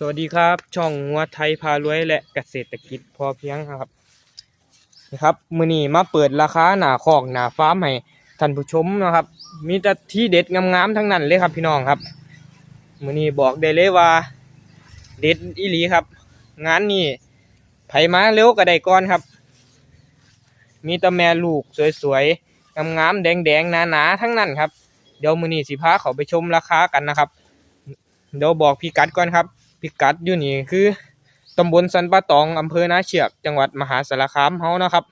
สวัสดีครับ ช่องงัวไทยพารวยและเกษตรกิจพอเพียงครับนะครับมือนี้มาเปิดราคาหนาคอกหนาฟ้าร์มให้ท่านผู้ชมนะครับ มีแต่ที่เด็ดงามๆทั้งนั้นเลยครับพี่น้องครับมือนี้บอกได้เลยว่า เด็ดอีหลีครับ งานนี้ไผมาเร็วก็ได้ก่อนครับ มีแต่แม่ลูกสวยๆงามๆแดงๆหนาๆทั้งนั้นครับ เดี๋ยวมือนี้สิพาเขาไปชมราคากันนะครับ เดี๋ยวบอกพี่กัดก่อนครับ พิกัดอยู่นี่คือตำบลสันปะตองอำเภอนาเชือกจังหวัดมหาสารคามเฮานะครับ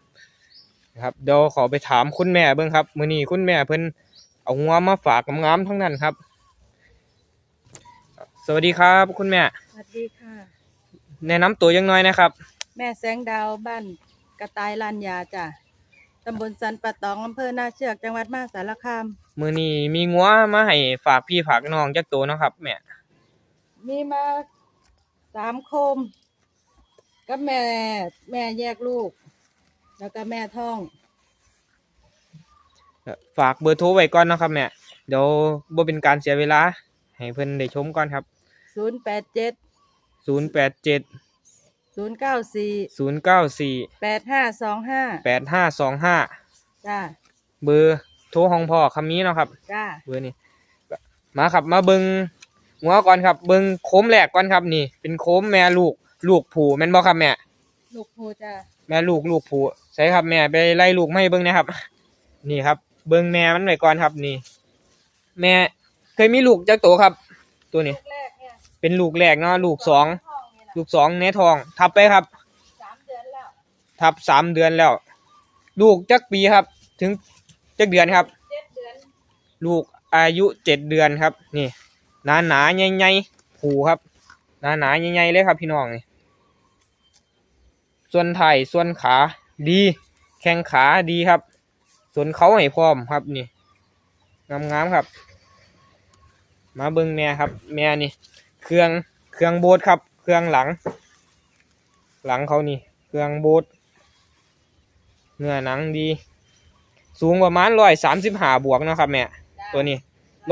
นะครับเดี๋ยวขอไปถามคุณแม่เบิ่งครับมื้อนี้คุณแม่เพิ่นเอางัวมาฝากงามๆทั้งนั้นครับ สวัสดีครับ คุณแม่ สวัสดีค่ะ แนะนำตัวยังน้อยนะครับ แม่แสงดาวบ้านกระต่ายลานยาจ้ะตำบลสันปะตองอำเภอนาเชือกจังหวัดมหาสารคาม มื้อนี้มีงัวมาให้ฝากพี่ฝากน้องจักตัวเนาะครับแม่ มีมาสามโคม กับแม่แม่แยกลูก แล้วก็แม่ท้อง ฝากเบอร์โทรไว้ก่อนเนาะครับแม่เดี๋ยวบ่เป็นการเสียเวลา ให้เพิ่นได้ชมก่อนครับ ศูนย์แปดเจ็ด087ศูนย์เก้าสี่094แปดห้าสองห้า8525จ้าเบอร์โทรของพ่อคำนี้เนาะครับ จ้าเบอร์นี้ก็มาครับมาเบิง หัวก่อนครับเบิงโคมแรกก่อนครับนี่ เป็นโคมแม่ลูก ลูกผูแม่นบ่ครับแม่ ลูกภูจ้าแม่ลูกลูกผูใช่ครับแม่ไปไล่ลูกมาให้เบิงนะครับ นี่ครับ เบิงแม่มันไว้ก่อนครับนี่ แม่เคยมีลูกจักโตครับ ตัวนี้ ลูกแรกเนี่ยเป็นลูกแรกเนาะลูกสองท้องเนี่ยนะลูกสองในท้อง ทับไปครับ สามเดือนแล้วทับสามเดือนแล้ว ลูกจักปีครับ ถึงจักเดือนครับ เจ็ดเดือนลูกอายุเจ็ดเดือนครับ นี่ หนาหนาใหญ่ๆผูครับ หนาหนาใหญ่ๆเลยครับพี่น้องนี่ส่วนไถ่ายส่วนขาดี แข้งขาดีครับ ส่วนเขาให้พร้อมครับนี่งามๆครับ มาเบิ้งแม่ครับ แม่นี่ เครื่องเครื่องโบดครับ เครื่องหลัง หลังเขานี่ เครื่องโบดเนื้อหนังดี สูงประมาณร้อยสามสิบห้าบวกนะครับแม่ตัวนี้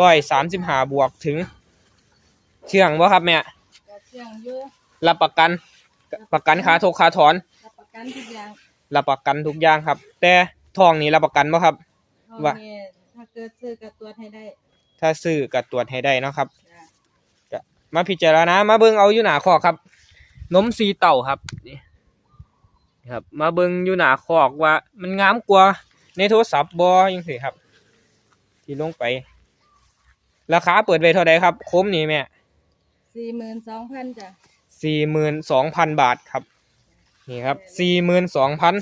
ร้อยสามสิบห้าบวกถึง เชื่องบ่ครับแม่ก็เชื่องอยู่รับประกัน ประกันขาทกขาถอน รับประกันทุกอย่างรับประกันทุกอย่างครับ แต่ทองนี้รับประกันบ่ครับท้องว่าเนี่ยถ้าเกิดซื้อกับตัวจให้ได้ถ้าซื้อก็ตรวจให้ได้เนาะครับ จ้ามาพิจารณา มาเบิ่งเอาอยู่หน้าคอกครับ นมสีเต่าครับนี่ครับ มาเบิ่งอยู่หน้าคอกว่า มันงามกว่าในโทรศัพท์บ่ยังสิครับ ที่ลงไป ราคาเปิดไว้เท่าใดครับโคมนี่แม่ สี่หมื่นสองพันจ้ะสี่หมื่นสองพันบาทครับ นี่ครับสี่หมื่นสองพัน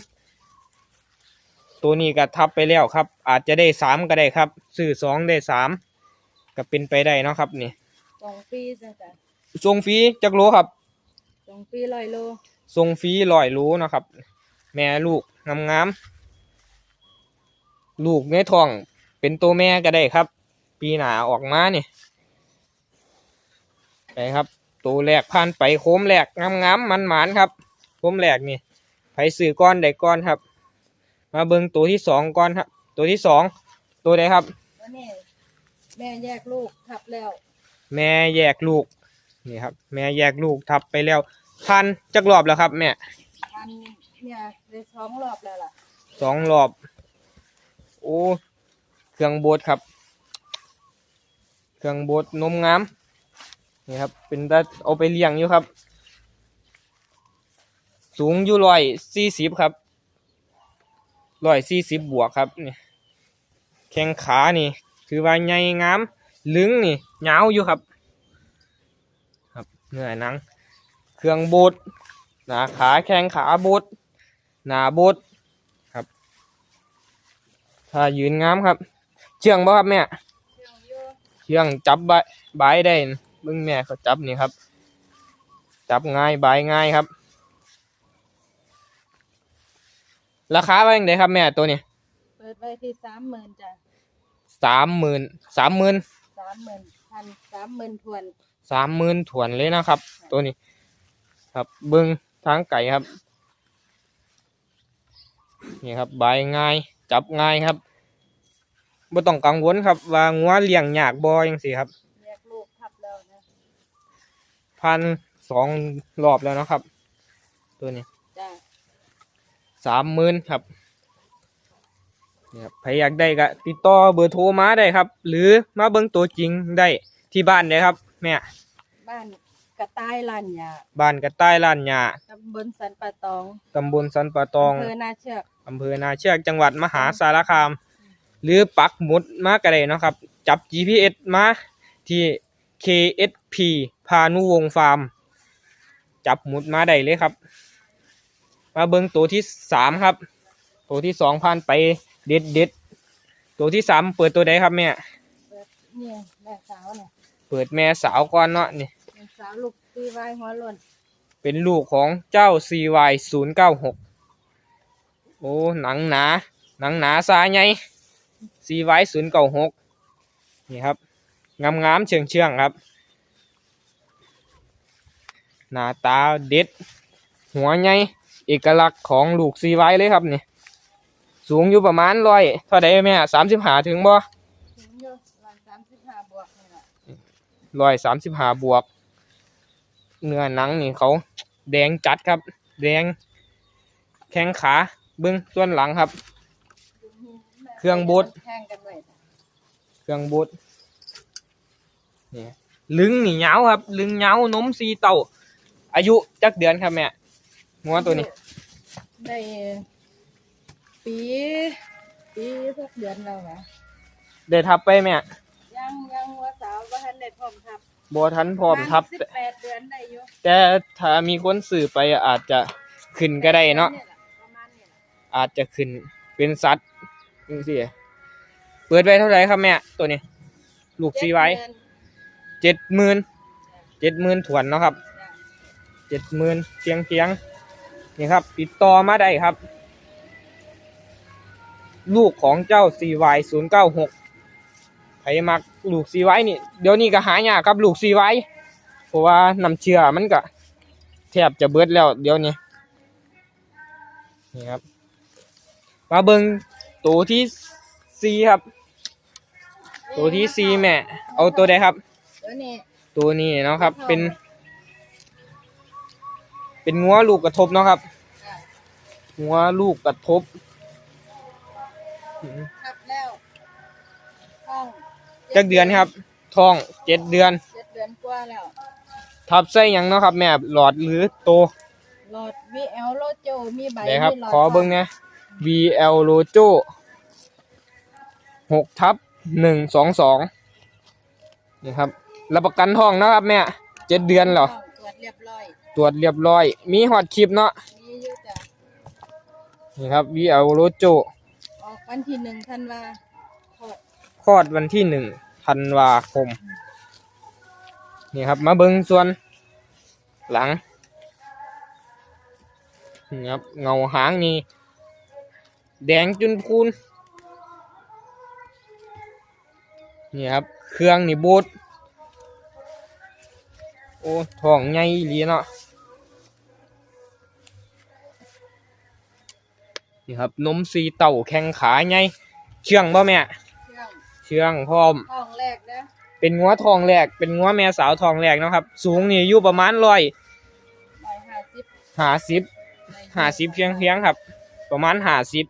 ตัวนี้ก็ทับไปแล้วครับ อาจจะได้สามก็ได้ครับซื้อสองได้สามก็เป็นไปได้เนาะครับนี่สองปีจ้ะจ้ะส่งฟรีจักโลครับสองปีร้อยโลส่งฟรีร้อยโลเนาะครับ แม่ลูกงามๆลูกในท้องเป็นตัวแม่ก็ได้ครับ ปีหน้าออกมานี่ไป ครับ ตัวแรกผ่านไปโค้มแรกงามๆมันหมานๆครับโค้มแรกนี่ไผสื่อก้อนได้ก้อนครับ มาเบิ่งตัวที่สองก้อนครับ ตัวที่สองตัวใดครับแล้วนี่แม่แยกลูกทับแล้ว แม่แยกลูกนี่ครับ แม่แยกลูกทับไปแล้วพันจักรอบแล้วครับแม่อันเนี่ยได้สองรอบแล้วล่ะสองรอบ โอ้เครื่องบดครับ เครื่องบดนมงาม นี่ครับ เป็นตาเอาไปเลี้ยงอยู่ครับ สูงอยู่ร้อยสี่สิบครับร้อยสี่สิบบวกครับนี่แข้งขานี่ คือว่าใหญ่งามลึงนี่ยาวอยู่ครับ ครับเนื้อหนัง เครื่องบดหนาขาแข้งขาบดหนาบดถ้ายืนงามครับ เชื่องบ่ครับแม่เชื่องอยู่เชื่องจับใบใบายได้ เบิ่งแม่เขาจับนี่ครับ จับง่ายใบายง่ายครับ ราคาว่าอย่างไรครับแม่ตัวนี้เปิดไว้ที่สามหมื่นจ้ะสามหมื่นสามหมื่นสามหมื่นพันสามหมื่นทวนสามหมื่นถวนเลยนะครับ ตัวนี้ ครับเบิ้งทางไก่ครับ นี่ครับใบายง่ายจับง่ายครับไม่ต้องกังวลครับว่างัวเลี้ยงยากบ่ยังสิครับ แยกลูกทับแล้วนะ พันสองรอบแล้วเนาะครับ ตัวนี้จ้ะสามหมื่นครับเนี่ยครับใครอยากได้ก็ติดต่อเบอร์โทรมาได้ครับ หรือมาเบิ่งตัวจริงได้ที่บ้านเลยครับแม่บ้านกระต่ายลานยาบ้านกระต่ายล้านหญ้าตำบลสันปะตองตำบลสันปะตองอำเภอนาเชือกอำเภอนาเชือกจังหวัดมหาสารคาม หรือปักหมุดมาก็ได้เนาะครับ จับ GPS มาที่ KSP พานุวงศ์ฟาร์ม จับหมุดมาได้เลยครับ มาเบิ่งตัวที่สามครับ ตัวที่สองผ่านไปเด็ดเด็ดๆตัวที่สามเปิดตัวใดครับแม่เปิดเนี่ยแม่สาวเนี่ยเปิดแม่สาวก่อนเนาะนี่แม่สาวลูกตีไว้หัวหล่นเป็นลูกของเจ้า CY 0 9 6 โอ้ หนังหนา หนังหนาสาใหญ่ CY 0 9 6 นี่ครับ งามงามๆเชื่องเชื่องๆครับ หน้าตาเด็ด หัวใหญ่เอกลักษณ์ของลูก CY เลยครับนี่สูงอยู่ประมาณร้อยเท่าไดแม่สามสิบหาถึงบ่ถึงอยู่วันสามสิบห้าบวกนี่แหละร้อยสามสิบหาบวก เนื้อหนังนี่เขา แดงจัดครับ แดง แข้งขาเบิ้งส่วนหลังครับ เครื่องบดแข่งกันไว้เครื่องบดนี่ลึงนี่เหงาครับ ลึงเหงานมสีเต่า อายุจักเดือนครับแม่งัวตัวนี้ ได้ปี ปีสักเดือนแล้วนะได้ทับไปแม่ยังยังหัวสาวว่าทันได้พร้อมทับบัทันพร้อมทับ สิบแปดเดือนได้อยู่แต่ถ้ามีคนสื่อไปอาจจะขึ้นก็ได้เนาะแหละประมาณนี้แหละอาจจะขึ้นเป็นสัตว์จังซี่เปิดไว้เท่าไหร่ครับแม่ตัวนี้ ลูกซีไว้เจ็ดเดือนเจ็ดหมื่นเจ็ดหมื่นถวนเนาะครับจ้ะ เจ็ดหมื่นเพียงเพียงนี่ครับ ติดต่อมาได้ครับ ลูกของเจ้า CY 0 9 6 ใครมักลูก CY นี่ เดี๋ยวนี้ก็หายากครับลูก CY เพราะว่าน้ำเชื่อมันก็แทบจะเบิดแล้ว เดี๋ยวนี้นี่ครับมาเบิงตัวที่ซีครับ ตัวที่ซีแม่ เอาตัวใดครับเดี๋ยวนี้ตัวนี้เนาะครับ เป็น เป็นงัวลูกกระทบเนาะครับจ้ะงัวลูกกระทบอืมทับแล้วห้องจักเดือนครับท้องเจ็ดเดือน เจ็ดเดือนกว่าแล้ว ทับไส้หยังเนาะครับ แม่หลอดหรือโตหลอด VL โลโจมีใบเดี๋ยวครับ มีหลดขอเบิ้งนะ VL Lojo หกทับหนึ่งสองสองนี่ครับรับประกันท้องเนาะครับแม่เจ็ดเดือนเหรอตรวจเรียบร้อย ตรวจเรียบร้อย มีฮอดคลิปเนาะมีอยู่จ้ะนี่ครับ VL Lojo ออกวันที่หนึ่งธันวาคมคลอดวันที่หนึ่งธันวาคม นี่ครับ มาเบิงส่วน หลังนี่ครับเงาหางนี่แดงจุนพูนนี่ครับ เครื่องนี่บูดโอ้ท้องใหญ่อีหลีเนาะ นี่ครับนมสีเต่าแข้งขาใหญ่เชื่องบ่แม่เครื่องเชื่องพร้อมห้องแรกนะเป็นงัวทองแรกเป็นงัวแม่สาวทองแรกเนาะครับ สูงนี่อยู่ประมาณร้อยร้อยห้าสิบห้าสิบห้าสิบเพียงเพียงครับ ประมาณห้าสิบ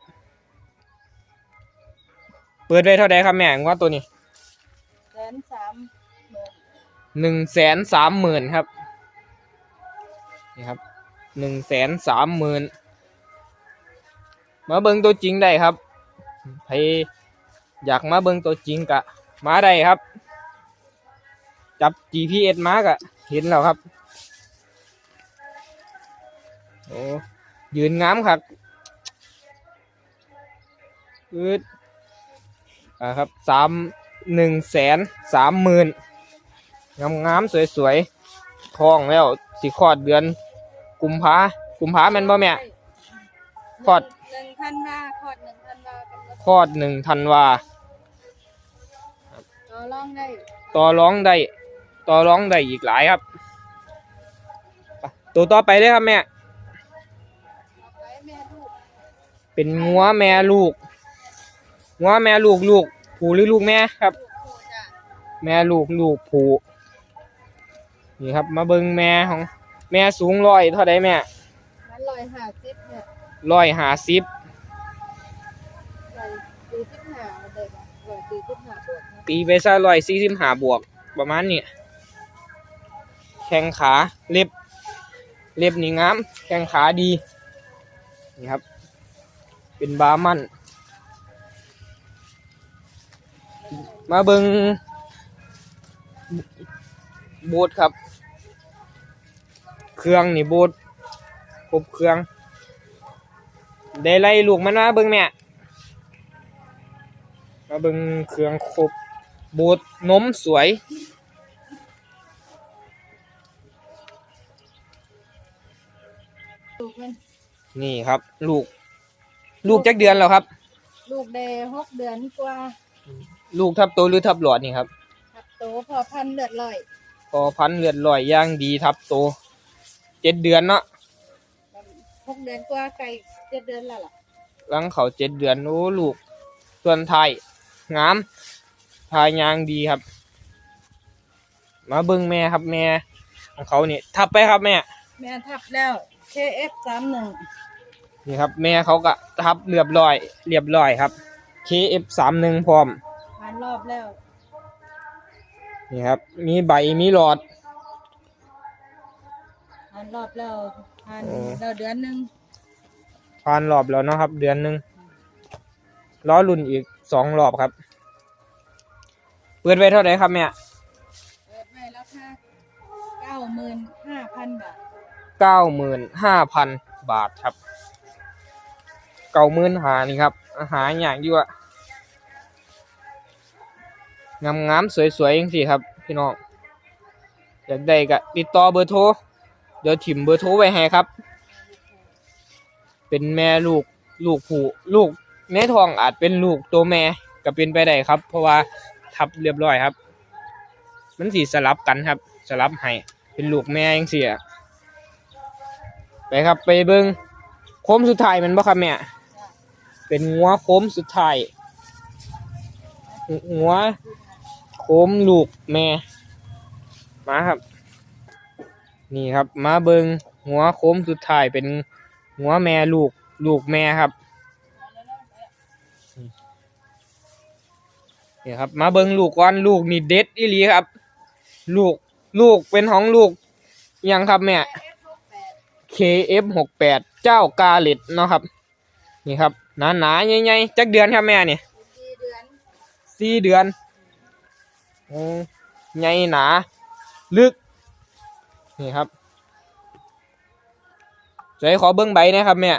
เปิดไว้เท่าใดครับแม่งัวตัวนี้แสนสามหมื่นหนึ่งแสนสามหมื่นครับนี่ครับหนึ่งแสนสามหมื่น มาเบิ่งตัวจริงได้ครับใครอยากมาเบิ่งตัวจริงกะ มาได้ครับ จับ GPS มากะเห็นแล้วครับ โอ้ยืนงามครับอืดอ่าครับสามหนึ่งแสนสามหมื่นงามงามสวยๆทองแล้วสิคลอดเดือน กุมภากุมภาแม่นบ่แม่คลอด ธันวาคลอดหนึ่งธันวากันคลอดหนึ่งธันวา ต่อรองได้ต่อร้องได้ ต่อร้องได้อีกหลายครับไปตัวต่อไปเลยครับแม่ ต่อไปแม่ลูกเป็นงัวแม่ลูกงัวแม่ลูกลูก ผูหรือลูกแม่ครับ ลูกคู่จ้ะแม่ลูกลูกผูนี่ครับ มาเบิงแม่ของ แม่สูงร้อยเท่าใดแม่มันลอยห้าสิบเนี่ยร้อยห้าสิบ ตีไปซะร้อยสี่สิบห้าบวกประมาณนี้แข้งขาเล็บ เล็บนี่งาม แข้งขาดีนี่ครับ เป็นบามัน มาเบิงโบสครับ เครื่องนี่โบสครบเครื่อง ได้ไล่ลูกมันมาเบิงแม่มาเบิงเครื่องครบ บสนมสวย ลูกมันนี่ครับ ลูก ลูกจักเดือนแล้วครับ ลูกได้หกเดือนกว่าลูกทับโตหรือทับหลอดนี่ครับครับโตพอพันเลือดลอยพอพันธุ์เลือดลอยย่างดีทับโตเจ็ดเดือนเนาะหกเดือนกว่าไก่เจ็ดเดือนแล้วล่ะ หลังเขาเจ็ดเดือนโอ้ลูก ส่วนไทายงาม ทายยางดีครับ มาเบิ่งแม่ครับแม่ของเขานี่ทับไปครับแม่ แม่ทับแล้ว KF สามหนึ่งนี่ครับ แม่เขาก็ทับเรียบร้อย เรียบร้อยครับ KF สามหนึ่งพร้อมผ่านรอบแล้ว นี่ครับ มีใบมีหลอดผ่านรอบแล้วผ่านโอ้แล้วเดือนหนึ่งผ่านรอบแล้วเนาะครับ เดือนหนึ่งล้อรุ่นอีกสองรอบครับ เปิดไว้เท่าไหร่ครับแม่เปิดไว้แล้วค่ะเก้าหมื่นห้าพันบาทเก้าหมื่นห้าพันบาทครับเก้าหมื่นหานี่ครับอาหารอย่างอยู่อะงามงามๆสวยๆอย่างสิครับ พี่น้องอยากได้ก็ติดต่อเบอร์โทรเดี๋ยวถิ่มเบอร์โทรไว้ให้ครับ เป็นแม่ลูกลูกผู้ลูกในท้องอาจเป็นลูกตัวแม่ก็เป็นไปได้ครับ เพราะว่า ทับเรียบร้อยครับ มันสีสลับกันครับ สลับให้เป็นลูกแม่ยังเสียไปครับ ไปเบิงโค้มสุดท้ายมันบ่ครับแม่เป็นงัวโค้มสุดท้ายงัวโค้มลูกแม่มาครับ นี่ครับ มาเบิ้งหัวโค้มสุดท้ายเป็นหัวแม่ลูกลูกแม่ครับ นี่ครับ มาเบิงลูกก่อนลูกนี่เด็ดอีหลีครับ ลูกลูกเป็นของลูกอิหยังครับแม่ KF หกแปดเจ้ากาเล็ดเนาะครับ นี่ครับหนาหนาๆใหญ่ๆจักเดือนครับแม่นี่สี่เดือนสี่เดือนโอ้ใหญ่หนา ลึก นี่ครับใส่ขอเบิ้งใบหนะครับแม่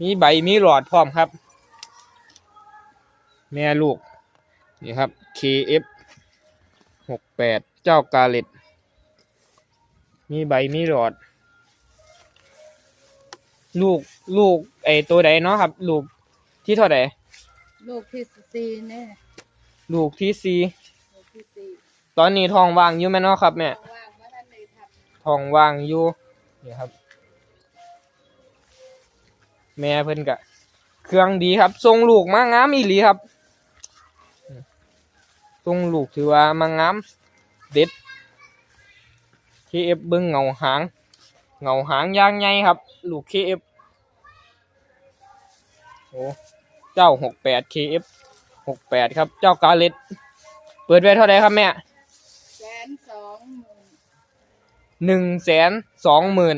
มีใบมีหลอดพร้อมครับ แม่ลูก นี่ครับ KF หกแปดเจ้ากาเล็ด มีใบมีหลอด ลูกลูกไอตัวใดเนาะครับ ลูกที่เท่าไหร่ลูกที่สี่แน่ลูกที่สี่ลูกที่สี่ตอนนี้ทองว่างอยู่ไหมเนาะครับแม่ว่างว่าท่านเลยทับทองว่างอยู่นี่ครับ แม่เพิ่นกะ เครื่องดีครับทรงลูกมางามอีหลีครับ ทรงลูกถือว่ามางามเด็ดเคเอฟเบิ้งเงาหาง เงาหางยางใหญ่ครับ ลูกเคเอฟโอ้เจ้าหกแปดเคเอฟหกแปดครับ เจ้ากาเล็ด เปิดไว้เท่าไหร่ครับแม่แสนสองหมื่นหนึ่งแสนสองหมื่น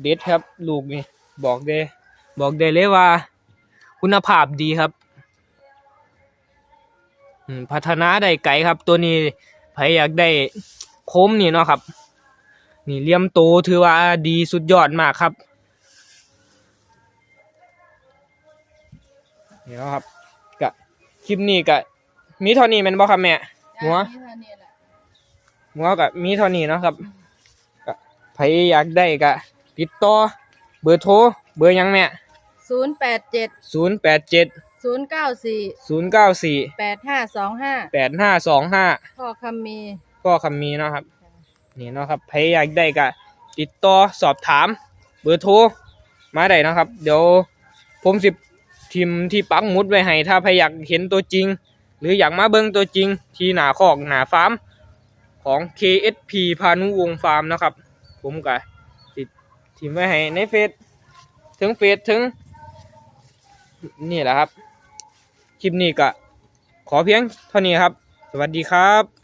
เด็ดครับ ลูกนี่บอกได้บอกได้เลยว่า คุณภาพดีครับ พัฒนาได้ไกลครับ ตัวนี้ใครอยากได้โคมนี่เนาะครับ นี่เลี่ยมโตถือว่าดีสุดยอดมากครับนี่เนาะครับกะคลิปนี้กะมีเท่านี้แมันบ่ครับแม่หัวจ้ะนี่เท่านี้แหละหัวก็มีเท่านี้เนาะครับก็ใครอยากได้ก็ติดต่อเบอร์โทรเบอร์หยังแม่ศูนย์แปดเจ็ดศูนย์แปดเจ็ด ศูนย์เก้าสี่ศูนย์เก้าสี่แปดห้าสองห้าแปดห้าสองห้าพ่อคำมีก็คำมีเนาะครับ นี่เนาะครับใครอยากได้ก็ติดต่อสอบถาม เบอร์โทรมาได้เนาะครับ เดี๋ยวผมสิทิมที่ปักหมุดไว้ให้ ถ้าใครอยากเห็นตัวจริง หรืออยากมาเบิ่งตัวจริง ที่หน้าคอกหน้าฟาร์มของ KSP พานุวงศ์ฟาร์มนะครับ ผมก็ติดทีมไว้ให้ในเฟซถึงเฟซถึง นี่แหละครับ คลิปนี้ก็ขอเพียงเท่านี้ครับ สวัสดีครับ